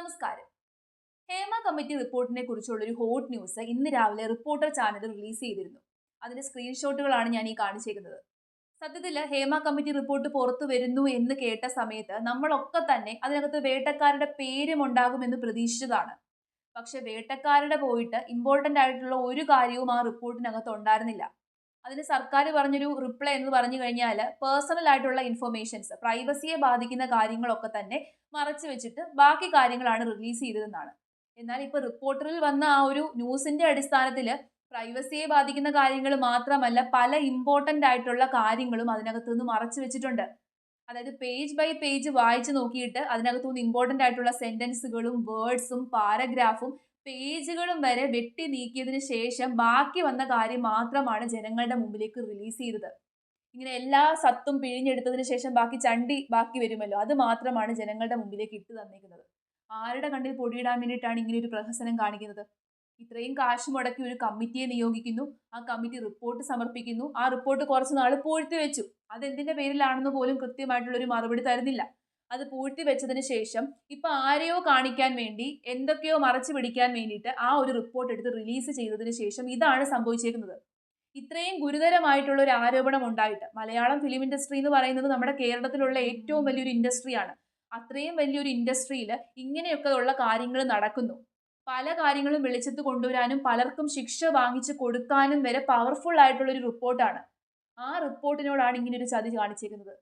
നമസ്കാരം. ഹേമ കമ്മിറ്റി റിപ്പോർട്ടിനെ കുറിച്ചുള്ള ഒരു ഹോട്ട് ന്യൂസ് ഇന്ന് രാവിലെ റിപ്പോർട്ടർ ചാനൽ റിലീസ് ചെയ്തിരുന്നു. അതിന്റെ സ്ക്രീൻഷോട്ടുകളാണ് ഞാൻ ഈ കാണിച്ചേക്കുന്നത്. സത്യത്തിൽ ഹേമ കമ്മിറ്റി റിപ്പോർട്ട് പുറത്തു വരുന്നു എന്ന് കേട്ട സമയത്ത് നമ്മളൊക്കെ തന്നെ അതിനകത്ത് വേട്ടക്കാരുടെ പേരും ഉണ്ടാകുമെന്ന് പ്രതീക്ഷിച്ചതാണ്. പക്ഷെ വേട്ടക്കാരുടെ പോയിട്ട് ഇമ്പോർട്ടന്റ് ആയിട്ടുള്ള ഒരു കാര്യവും ആ റിപ്പോർട്ടിനകത്ത് ഉണ്ടായിരുന്നില്ല. അതിന് സർക്കാർ പറഞ്ഞൊരു റിപ്ലൈ എന്ന് പറഞ്ഞു കഴിഞ്ഞാൽ പേഴ്സണൽ ആയിട്ടുള്ള ഇൻഫർമേഷൻസ് പ്രൈവസിയെ ബാധിക്കുന്ന കാര്യങ്ങളൊക്കെ തന്നെ മറച്ചു വെച്ചിട്ട് ബാക്കി കാര്യങ്ങളാണ് റിലീസ് ചെയ്തതെന്നാണ്. എന്നാൽ ഇപ്പോൾ റിപ്പോർട്ടറിൽ വന്ന ആ ഒരു ന്യൂസിന്റെ അടിസ്ഥാനത്തിൽ പ്രൈവസിയെ ബാധിക്കുന്ന കാര്യങ്ങൾ മാത്രമല്ല പല ഇമ്പോർട്ടന്റ് ആയിട്ടുള്ള കാര്യങ്ങളും അതിനകത്ത് നിന്ന് മറച്ചു വെച്ചിട്ടുണ്ട്. അതായത് പേജ് ബൈ പേജ് വായിച്ചു നോക്കിയിട്ട് അതിനകത്തു നിന്ന് ഇമ്പോർട്ടന്റ് ആയിട്ടുള്ള സെന്റൻസുകളും വേർഡ്സും പാരഗ്രാഫും പേജുകളും വരെ വെട്ടി നീക്കിയതിന് ശേഷം ബാക്കി വന്ന കാര്യം മാത്രമാണ് ജനങ്ങളുടെ മുമ്പിലേക്ക് റിലീസ് ചെയ്തത്. ഇങ്ങനെ എല്ലാ സത്തും പിഴിഞ്ഞെടുത്തതിന് ശേഷം ബാക്കി ചണ്ടി ബാക്കി വരുമല്ലോ. അത് മാത്രമാണ് ജനങ്ങളുടെ മുമ്പിലേക്ക് ഇട്ട് തന്നിരിക്കുന്നത് ആരുടെ കണ്ണിൽ പൊടിയിടാൻ വേണ്ടിയിട്ടാണ് ഇങ്ങനെ ഒരു പ്രഹസനം കാണിക്കുന്നത്? ഇത്രയും കാശ് മുടക്കി ഒരു കമ്മിറ്റിയെ നിയോഗിക്കുന്നു. ആ കമ്മിറ്റി റിപ്പോർട്ട് സമർപ്പിക്കുന്നു. ആ റിപ്പോർട്ട് കുറച്ച് നാൾ പൂഴ്ത്തി വെച്ചു. അതെന്തിന്റെ പേരിലാണെന്ന് പോലും കൃത്യമായിട്ടുള്ള ഒരു മറുപടി തരുന്നില്ല. അത് പൂഴ്ത്തി വെച്ചതിന് ശേഷം ഇപ്പൊ ആരെയോ കാണിക്കാൻ വേണ്ടി എന്തൊക്കെയോ മറച്ചു പിടിക്കാൻ വേണ്ടിയിട്ട് ആ ഒരു റിപ്പോർട്ട് എടുത്ത് റിലീസ് ചെയ്തതിന് ശേഷം ഇതാണ് സംഭവിച്ചേക്കുന്നത്. ഇത്രയും ഗുരുതരമായിട്ടുള്ള ഒരു ആരോപണം ഉണ്ടായിട്ട് മലയാളം ഫിലിം ഇൻഡസ്ട്രി എന്ന് പറയുന്നത് നമ്മുടെ കേരളത്തിലുള്ള ഏറ്റവും വലിയൊരു ഇൻഡസ്ട്രിയാണ് അത്രയും വലിയൊരു ഇൻഡസ്ട്രിയിൽ ഇങ്ങനെയൊക്കെ ഉള്ള കാര്യങ്ങൾ നടക്കുന്നു. പല കാര്യങ്ങളും വെളിച്ചത്ത് കൊണ്ടുവരാനും പലർക്കും ശിക്ഷ വാങ്ങിച്ച് കൊടുക്കാനും വരെ പവർഫുൾ ആയിട്ടുള്ള ഒരു റിപ്പോർട്ടാണ് ആ റിപ്പോർട്ടിനോടാണ് ഇങ്ങനെ ഒരു ചതി കാണിച്ചിരിക്കുന്നത്.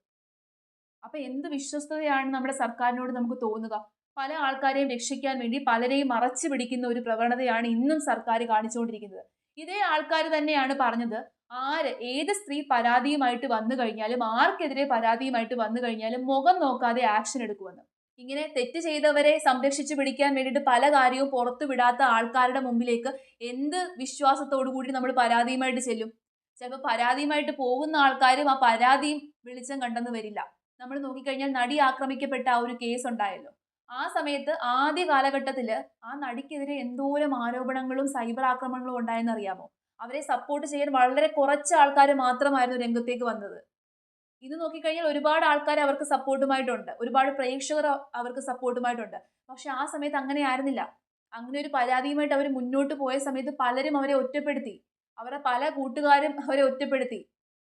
അപ്പൊ എന്ത് വിശ്വസ്തതയാണ് നമ്മുടെ സർക്കാരിനോട് നമുക്ക് തോന്നുക? പല ആൾക്കാരെയും രക്ഷിക്കാൻ വേണ്ടി പലരെയും മറച്ചു പിടിക്കുന്ന ഒരു പ്രവണതയാണ് ഇന്നും സർക്കാർ കാണിച്ചുകൊണ്ടിരിക്കുന്നത്. ഇതേ ആൾക്കാർ തന്നെയാണ് പറഞ്ഞത്. ആര് ഏത് സ്ത്രീ പരാതിയുമായിട്ട് വന്നു കഴിഞ്ഞാലും ആർക്കെതിരെ പരാതിയുമായിട്ട് വന്നു കഴിഞ്ഞാലും മുഖം നോക്കാതെ ആക്ഷൻ എടുക്കുമെന്ന്. ഇങ്ങനെ തെറ്റ് ചെയ്തവരെ സംരക്ഷിച്ചു പിടിക്കാൻ വേണ്ടിയിട്ട് പല കാര്യവും പുറത്തു വിടാത്ത ആൾക്കാരുടെ മുമ്പിലേക്ക് എന്ത് വിശ്വാസത്തോടു കൂടി നമ്മൾ പരാതിയുമായിട്ട് ചെല്ലും? ചിലപ്പോൾ പരാതിയുമായിട്ട് പോകുന്ന ആൾക്കാരും ആ പരാതിയും വെളിച്ചം കണ്ടെന്ന് വരില്ല. നമ്മൾ നോക്കിക്കഴിഞ്ഞാൽ നടി ആക്രമിക്കപ്പെട്ട ആ ഒരു കേസ് ഉണ്ടായല്ലോ. ആ സമയത്ത് ആദ്യ കാലഘട്ടത്തിൽ ആ നടിക്കെതിരെ എന്തോരം ആരോപണങ്ങളും സൈബർ ആക്രമണങ്ങളും ഉണ്ടായെന്ന് അറിയാമോ? അവരെ സപ്പോർട്ട് ചെയ്യാൻ വളരെ കുറച്ച് ആൾക്കാർ മാത്രമായിരുന്നു രംഗത്തേക്ക് വന്നത്. ഇത് നോക്കിക്കഴിഞ്ഞാൽ ഒരുപാട് ആൾക്കാർ അവർക്ക് സപ്പോർട്ടുമായിട്ടുണ്ട് ഒരുപാട് പ്രേക്ഷകർ അവർക്ക് സപ്പോർട്ടുമായിട്ടുണ്ട് പക്ഷെ ആ സമയത്ത് അങ്ങനെ ആയിരുന്നില്ല. അങ്ങനെ ഒരു പരാതിയുമായിട്ട് അവർ മുന്നോട്ട് പോയ സമയത്ത് പലരും അവരെ ഒറ്റപ്പെടുത്തി. അവരുടെ പല കൂട്ടുകാരും അവരെ ഒറ്റപ്പെടുത്തി.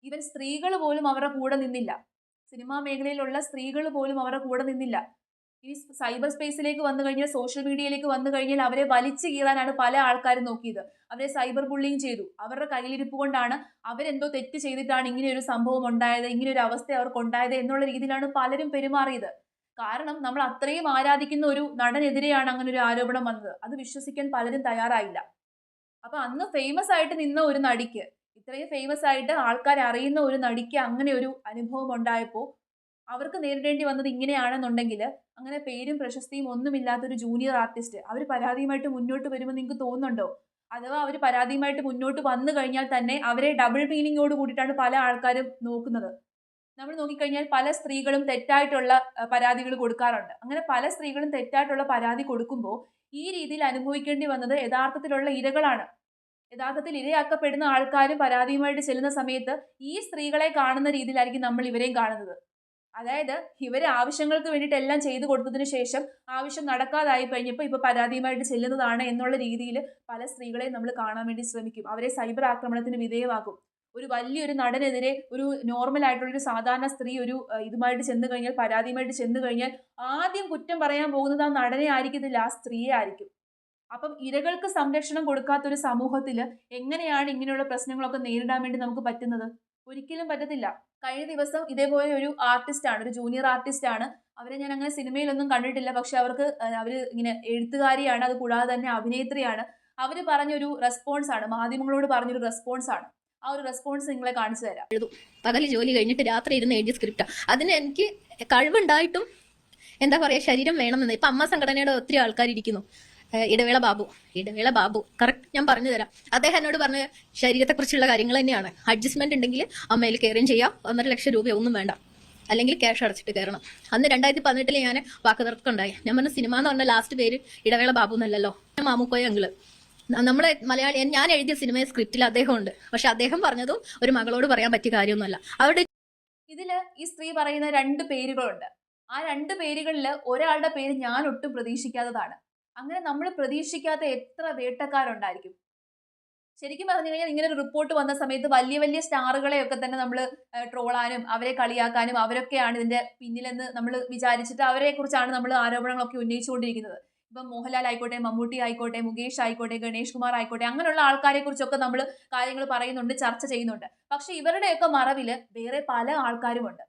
ഈവൻ സ്ത്രീകൾ പോലും അവരുടെ കൂടെ നിന്നില്ല. സിനിമാ മേഖലയിലുള്ള സ്ത്രീകൾ പോലും അവരുടെ കൂടെ നിന്നില്ല. ഈ സൈബർ സ്പേസിലേക്ക് വന്നു കഴിഞ്ഞാൽ സോഷ്യൽ മീഡിയയിലേക്ക് വന്നു കഴിഞ്ഞാൽ അവരെ വലിച്ചു കീറാനാണ് പല ആൾക്കാരും നോക്കിയത്. അവരെ സൈബർ ബുള്ളിങ് ചെയ്തു. അവരുടെ കയ്യിലിരിപ്പ് കൊണ്ടാണ് അവരെന്തോ തെറ്റ് ചെയ്തിട്ടാണ് ഇങ്ങനെ ഒരു സംഭവം ഉണ്ടായത് ഇങ്ങനെ ഒരു അവസ്ഥ അവർക്ക് ഉണ്ടായത് എന്നുള്ള രീതിയിലാണ് പലരും പെരുമാറിയത്. കാരണം നമ്മൾ അത്രയും ആരാധിക്കുന്ന ഒരു നടനെതിരെയാണ് അങ്ങനെ ഒരു ആരോപണം വന്നത്. അത് വിശ്വസിക്കാൻ പലരും തയ്യാറായില്ല. അപ്പൊ അന്ന് ഫേമസ് ആയിട്ട് നിന്ന ഒരു നടിക്ക് ഇത്രയും ഫേമസ് ആയിട്ട് ആൾക്കാർ അറിയുന്ന ഒരു നടിക്ക് അങ്ങനെ ഒരു അനുഭവം ഉണ്ടായപ്പോൾ അവർക്ക് നേരിടേണ്ടി വന്നത് ഇങ്ങനെയാണെന്നുണ്ടെങ്കിൽ അങ്ങനെ പേരും പ്രശസ്തിയും ഒന്നുമില്ലാത്തൊരു ജൂനിയർ ആർട്ടിസ്റ്റ് അവർ പരാതിയുമായിട്ട് മുന്നോട്ട് വരുമ്പോൾ നിങ്ങൾക്ക് തോന്നുന്നുണ്ടോ? അഥവാ അവർ പരാതിയുമായിട്ട് മുന്നോട്ട് വന്നു കഴിഞ്ഞാൽ തന്നെ അവരെ ഡബിൾ മീനിങ്ങോട് കൂടിയിട്ടാണ് പല ആൾക്കാരും നോക്കുന്നത്. നമ്മൾ നോക്കിക്കഴിഞ്ഞാൽ പല സ്ത്രീകളും തെറ്റായിട്ടുള്ള പരാതികൾ കൊടുക്കാറുണ്ട്. അങ്ങനെ പല സ്ത്രീകളും തെറ്റായിട്ടുള്ള പരാതി കൊടുക്കുമ്പോൾ ഈ രീതിയിൽ അനുഭവിക്കേണ്ടി വന്നത് യഥാർത്ഥത്തിലുള്ള ഇരകളാണ്. യഥാർത്ഥത്തിൽ ഇരയാക്കപ്പെടുന്ന ആൾക്കാരും പരാതിയുമായിട്ട് ചെല്ലുന്ന സമയത്ത് ഈ സ്ത്രീകളെ കാണുന്ന രീതിയിലായിരിക്കും നമ്മൾ ഇവരെയും കാണുന്നത്. അതായത് ഇവരെ ആവശ്യങ്ങൾക്ക് വേണ്ടിയിട്ട് എല്ലാം ചെയ്തു കൊടുത്തതിന് ശേഷം ആവശ്യം നടക്കാതായി കഴിഞ്ഞപ്പോൾ ഇപ്പോൾ പരാതിയുമായിട്ട് ചെല്ലുന്നതാണ് എന്നുള്ള രീതിയിൽ പല സ്ത്രീകളെയും നമ്മൾ കാണാൻ വേണ്ടി ശ്രമിക്കും. അവരെ സൈബർ ആക്രമണത്തിന് വിധേയമാക്കും. ഒരു വലിയൊരു നടനെതിരെ ഒരു നോർമൽ ആയിട്ടുള്ള ഒരു സാധാരണ സ്ത്രീ ഒരു ഇതുമായിട്ട് ചെന്ന് കഴിഞ്ഞാൽ പരാതിയുമായിട്ട് ചെന്ന് കഴിഞ്ഞാൽ ആദ്യം കുറ്റം പറയാൻ പോകുന്നത് ആ നടനെ ആയിരിക്കത്തില്ല ആ സ്ത്രീയെ ആയിരിക്കും. അപ്പം ഇരകൾക്ക് സംരക്ഷണം കൊടുക്കാത്ത ഒരു സമൂഹത്തിൽ എങ്ങനെയാണ് ഇങ്ങനെയുള്ള പ്രശ്നങ്ങളൊക്കെ നേരിടാൻ വേണ്ടി നമുക്ക് പറ്റുന്നത്? ഒരിക്കലും പറ്റത്തില്ല. കഴിഞ്ഞ ദിവസം ഇതേപോലെ ഒരു ആർട്ടിസ്റ്റ് ആണ് ഒരു ജൂനിയർ ആർട്ടിസ്റ്റ് ആണ്. അവരെ ഞാൻ അങ്ങനെ സിനിമയിലൊന്നും കണ്ടിട്ടില്ല. പക്ഷെ അവർക്ക് അവർ ഇങ്ങനെ എഴുത്തുകാരിയാണ് അത് കൂടാതെ തന്നെ അഭിനേത്രിയാണ്. അവർ പറഞ്ഞൊരു റെസ്പോൺസ് ആണ് മാധ്യമങ്ങളോട് പറഞ്ഞൊരു റെസ്പോൺസ് ആണ്. ആ ഒരു റെസ്പോൺസ് നിങ്ങളെ കാണിച്ചു തരാം. പകൽ ജോലി കഴിഞ്ഞിട്ട് രാത്രി ഇരുന്ന് എഴുതിയ സ്ക്രിപ്റ്റാണ് അതിന് എനിക്ക് കഴിവുണ്ടായിട്ടും എന്താ പറയാ ശരീരം വേണമെന്ന്. ഇപ്പൊ അമ്മ സംഘടനയുടെ ഒത്തിരി ആൾക്കാർ ഇരിക്കുന്നു ഇടവേള ബാബു. ഇടവേള ബാബു. കറക്റ്റ് ഞാൻ പറഞ്ഞു തരാം. അദ്ദേഹം എന്നോട് പറഞ്ഞ ശരീരത്തെക്കുറിച്ചുള്ള കാര്യങ്ങൾ തന്നെയാണ്. അഡ്ജസ്റ്റ്മെന്റ് ഉണ്ടെങ്കിൽ അമ്മയിൽ കയറുകയും ചെയ്യാം. ഒന്നര ലക്ഷം രൂപ ഒന്നും വേണ്ട. അല്ലെങ്കിൽ ക്യാഷ് അടച്ചിട്ട് കയറണം. അന്ന് രണ്ടായിരത്തി പതിനെട്ടിൽ ഞാൻ വാക്കുതർക്കം ഉണ്ടായി ഞാൻ പറഞ്ഞ സിനിമ എന്ന് പറഞ്ഞ ലാസ്റ്റ് പേര് ഇടവേള ബാബു എന്നല്ലല്ലോ. മാമുക്കോയ അങ്കിൾ നമ്മുടെ മലയാളി ഞാൻ എഴുതിയ സിനിമയെ സ്ക്രിപ്റ്റിൽ അദ്ദേഹം ഉണ്ട് പക്ഷെ അദ്ദേഹം പറഞ്ഞതും ഒരു മകളോട് പറയാൻ പറ്റിയ കാര്യമൊന്നുമല്ല. അവരുടെ ഇതിൽ ഈ സ്ത്രീ പറയുന്ന രണ്ട് പേരുകളുണ്ട്. ആ രണ്ട് പേരുകളിൽ ഒരാളുടെ പേര് ഞാൻ ഒട്ടും പ്രതീക്ഷിക്കാത്തതാണ്. അങ്ങനെ നമ്മൾ പ്രതീക്ഷിക്കാത്ത എത്ര വേട്ടക്കാരുണ്ടായിരിക്കും. ശരിക്കും പറഞ്ഞു കഴിഞ്ഞാൽ ഇങ്ങനെ ഒരു റിപ്പോർട്ട് വന്ന സമയത്ത് വലിയ വലിയ സ്റ്റാറുകളെയൊക്കെ തന്നെ നമ്മൾ ട്രോളാനും അവരെ കളിയാക്കാനും അവരൊക്കെയാണ് ഇതിന്റെ പിന്നിലെന്ന് നമ്മൾ വിചാരിച്ചിട്ട് അവരെ കുറിച്ചാണ് നമ്മൾ ആരോപണങ്ങളൊക്കെ ഉന്നയിച്ചുകൊണ്ടിരിക്കുന്നത്. ഇപ്പം മോഹൻലാൽ ആയിക്കോട്ടെ മമ്മൂട്ടി ആയിക്കോട്ടെ മുകേഷ് ആയിക്കോട്ടെ ഗണേഷ് കുമാർ ആയിക്കോട്ടെ അങ്ങനെയുള്ള ആൾക്കാരെ കുറിച്ചൊക്കെ നമ്മൾ കാര്യങ്ങൾ പറയുന്നുണ്ട് ചർച്ച ചെയ്യുന്നുണ്ട്. പക്ഷെ ഇവരുടെയൊക്കെ മറവിൽ വേറെ പല ആൾക്കാരുമുണ്ട്.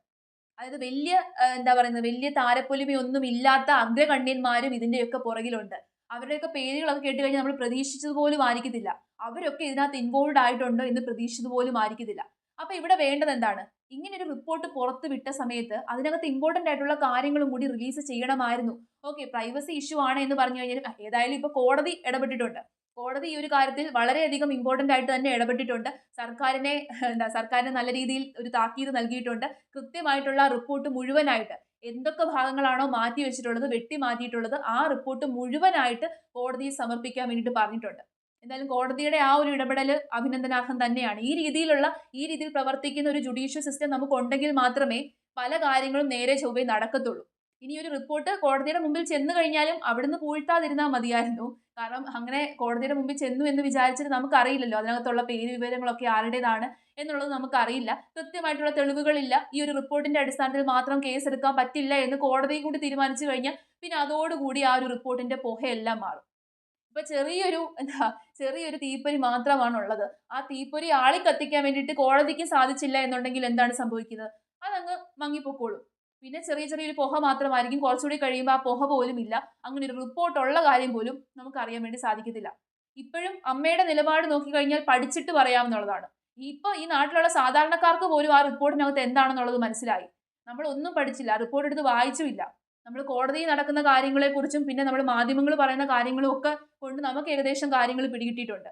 അതായത് വലിയ എന്താ പറയുന്നത് വലിയ താരപ്പൊലിമി ഒന്നും ഇല്ലാത്ത അഗ്രഗണ്യന്മാരും ഇതിന്റെയൊക്കെ പുറകിലുണ്ട്. അവരുടെയൊക്കെ പേരുകളൊക്കെ കേട്ട് കഴിഞ്ഞാൽ നമ്മൾ പ്രതീക്ഷിച്ചത് പോലും ആയിരിക്കത്തില്ല. അവരൊക്കെ ഇതിനകത്ത് ഇൻവോൾവ് ആയിട്ടുണ്ടോ എന്ന് പ്രതീക്ഷിച്ചത് പോലും ആയിരിക്കത്തില്ല. അപ്പൊ ഇവിടെ വേണ്ടത് എന്താണ്? ഇങ്ങനെ ഒരു റിപ്പോർട്ട് പുറത്ത് വിട്ട സമയത്ത് അതിനകത്ത് ഇമ്പോർട്ടന്റ് ആയിട്ടുള്ള കാര്യങ്ങളും കൂടി റിലീസ് ചെയ്യണമായിരുന്നു. ഓക്കെ പ്രൈവസി ഇഷ്യൂ ആണ് എന്ന് പറഞ്ഞു കഴിഞ്ഞാൽ ഏതായാലും ഇപ്പൊ കോടതി ഇടപെട്ടിട്ടുണ്ട്. കോടതി ഈ ഒരു കാര്യത്തിൽ വളരെയധികം ഇമ്പോർട്ടന്റ് ആയിട്ട് തന്നെ ഇടപെട്ടിട്ടുണ്ട്. സർക്കാരിനെ എന്താ സർക്കാരിന് നല്ല രീതിയിൽ ഒരു താക്കീത് നൽകിയിട്ടുണ്ട്. കൃത്യമായിട്ടുള്ള റിപ്പോർട്ട് മുഴുവനായിട്ട് എന്തൊക്കെ ഭാഗങ്ങളാണോ മാറ്റി വെച്ചിട്ടുള്ളത് വെട്ടി മാറ്റിയിട്ടുള്ളത് ആ റിപ്പോർട്ട് മുഴുവനായിട്ട് കോടതിയിൽ സമർപ്പിക്കാൻ വേണ്ടിയിട്ട് പറഞ്ഞിട്ടുണ്ട്. എന്തായാലും കോടതിയുടെ ആ ഒരു ഇടപെടൽ അഭിനന്ദനാർഹം തന്നെയാണ്. ഈ രീതിയിലുള്ള ഈ രീതിയിൽ പ്രവർത്തിക്കുന്ന ഒരു ജുഡീഷ്യൽ സിസ്റ്റം നമുക്ക് ഉണ്ടെങ്കിൽ മാത്രമേ പല കാര്യങ്ങളും നേരെ ചൊവ്വേ നടക്കത്തുള്ളൂ. ഇനി ഒരു റിപ്പോർട്ട് കോടതിയുടെ മുമ്പിൽ ചെന്ന് കഴിഞ്ഞാലും അവിടുന്ന് പൂഴ്ത്താതിരുന്നാൽ മതിയായിരുന്നു. കാരണം അങ്ങനെ കോടതിയുടെ മുമ്പിൽ ചെന്നു എന്ന് വിചാരിച്ചിട്ട് നമുക്കറിയില്ലല്ലോ അതിനകത്തുള്ള പേര് വിവരങ്ങളൊക്കെ ആരുടേതാണ് എന്നുള്ളത് നമുക്കറിയില്ല. കൃത്യമായിട്ടുള്ള തെളിവുകളില്ല. ഈ ഒരു റിപ്പോർട്ടിന്റെ അടിസ്ഥാനത്തിൽ മാത്രം കേസ് എടുക്കാൻ പറ്റില്ല എന്ന് കോടതിയും കൂടി തീരുമാനിച്ചു കഴിഞ്ഞാൽ പിന്നെ അതോടുകൂടി ആ ഒരു റിപ്പോർട്ടിന്റെ പുഹയെല്ലാം മാറും. ഇപ്പൊ ചെറിയൊരു എന്താ ചെറിയൊരു തീപ്പൊരി മാത്രമാണ് ഉള്ളത് ആ തീപ്പൊരി ആളി കത്തിക്കാൻ വേണ്ടിയിട്ട് കോടതിക്ക് സാധിച്ചില്ല എന്നുണ്ടെങ്കിൽ എന്താണ് സംഭവിക്കുന്നത്? അതങ്ങ് മങ്ങിപ്പൊക്കോളും. പിന്നെ ചെറിയ ചെറിയൊരു പുക മാത്രമായിരിക്കും. കുറച്ചുകൂടി കഴിയുമ്പോൾ ആ പുക പോലും ഇല്ല. അങ്ങനെ ഒരു റിപ്പോർട്ട് ഉള്ള കാര്യം പോലും നമുക്ക് അറിയാൻ വേണ്ടി സാധിക്കത്തില്ല. ഇപ്പോഴും അമ്മയുടെ നിലപാട് നോക്കിക്കഴിഞ്ഞാൽ പഠിച്ചിട്ട് പറയാമെന്നുള്ളതാണ്. ഇപ്പൊ ഈ നാട്ടിലുള്ള സാധാരണക്കാർക്ക് പോലും ആ റിപ്പോർട്ടിനകത്ത് എന്താണെന്നുള്ളത് മനസ്സിലായി. നമ്മൾ ഒന്നും പഠിച്ചില്ല. റിപ്പോർട്ട് എടുത്ത് വായിച്ചുമില്ല. നമ്മൾ കോടതിയിൽ നടക്കുന്ന കാര്യങ്ങളെക്കുറിച്ചും പിന്നെ നമ്മൾ മാധ്യമങ്ങൾ പറയുന്ന കാര്യങ്ങളും ഒക്കെ കൊണ്ട് നമുക്ക് ഏകദേശം കാര്യങ്ങൾ പിടികിട്ടിയിട്ടുണ്ട്.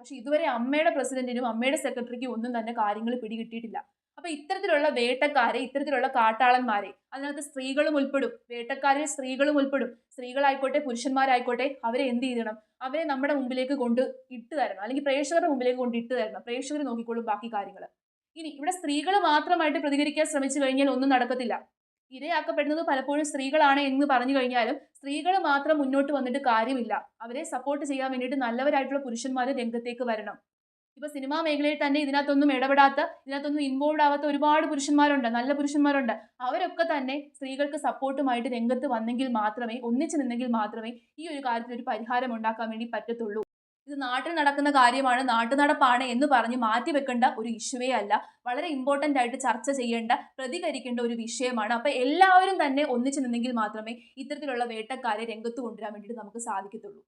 പക്ഷെ ഇതുവരെ അമ്മയുടെ പ്രസിഡന്റിനും അമ്മയുടെ സെക്രട്ടറിക്കും ഒന്നും തന്നെ കാര്യങ്ങൾ പിടികിട്ടിയിട്ടില്ല. അപ്പൊ ഇത്തരത്തിലുള്ള വേട്ടക്കാരെ ഇത്തരത്തിലുള്ള കാട്ടാളന്മാരെ അതിനകത്ത് സ്ത്രീകളും ഉൾപ്പെടും. വേട്ടക്കാരിൽ സ്ത്രീകളും ഉൾപ്പെടും. സ്ത്രീകളായിക്കോട്ടെ പുരുഷന്മാരായിക്കോട്ടെ അവരെ എന്ത് ചെയ്യണം അവരെ നമ്മുടെ മുമ്പിലേക്ക് കൊണ്ട് ഇട്ട് തരണം. അല്ലെങ്കിൽ പ്രേക്ഷകരുടെ മുമ്പിലേക്ക് കൊണ്ട് ഇട്ട് തരണം. പ്രേക്ഷകർ നോക്കിക്കോളും ബാക്കി കാര്യങ്ങൾ ഇനി ഇവിടെ സ്ത്രീകൾ മാത്രമായിട്ട് പ്രതികരിക്കാൻ ശ്രമിച്ചു കഴിഞ്ഞാൽ ഒന്നും നടക്കത്തില്ല. ഇരയാക്കപ്പെടുന്നത് പലപ്പോഴും സ്ത്രീകളാണ് എന്ന് പറഞ്ഞു കഴിഞ്ഞാലും സ്ത്രീകൾ മാത്രം മുന്നോട്ട് വന്നിട്ട് കാര്യമില്ല. അവരെ സപ്പോർട്ട് ചെയ്യാൻ വേണ്ടിയിട്ട് നല്ലവരായിട്ടുള്ള പുരുഷന്മാർ രംഗത്തേക്ക് വരണം. ഇപ്പൊ സിനിമാ മേഖലയിൽ തന്നെ ഇതിനകത്തൊന്നും ഇടപെടാത്ത ഇതിനകത്തൊന്നും ഇൻവോൾവ് ആവാത്ത ഒരുപാട് പുരുഷന്മാരുണ്ട് നല്ല പുരുഷന്മാരുണ്ട്. അവരൊക്കെ തന്നെ സ്ത്രീകൾക്ക് സപ്പോർട്ടുമായിട്ട് രംഗത്ത് വന്നെങ്കിൽ മാത്രമേ ഒന്നിച്ചു നിന്നെങ്കിൽ മാത്രമേ ഈ ഒരു കാര്യത്തിൽ ഒരു പരിഹാരം ഉണ്ടാക്കാൻ വേണ്ടി പറ്റത്തുള്ളൂ. ഇത് നാട്ടിൽ നടക്കുന്ന കാര്യമാണ് നാട്ടുനടപ്പാണ് എന്ന് പറഞ്ഞ് മാറ്റി വെക്കേണ്ട ഒരു ഇഷ്യൂവേ അല്ല. വളരെ ഇമ്പോർട്ടന്റ് ആയിട്ട് ചർച്ച ചെയ്യേണ്ട പ്രതികരിക്കേണ്ട ഒരു വിഷയമാണ്. അപ്പൊ എല്ലാവരും തന്നെ ഒന്നിച്ചു നിന്നെങ്കിൽ മാത്രമേ ഇത്തരത്തിലുള്ള വേട്ടക്കാരെ രംഗത്ത് കൊണ്ടുവരാൻ വേണ്ടിയിട്ട് നമുക്ക് സാധിക്കത്തുള്ളൂ.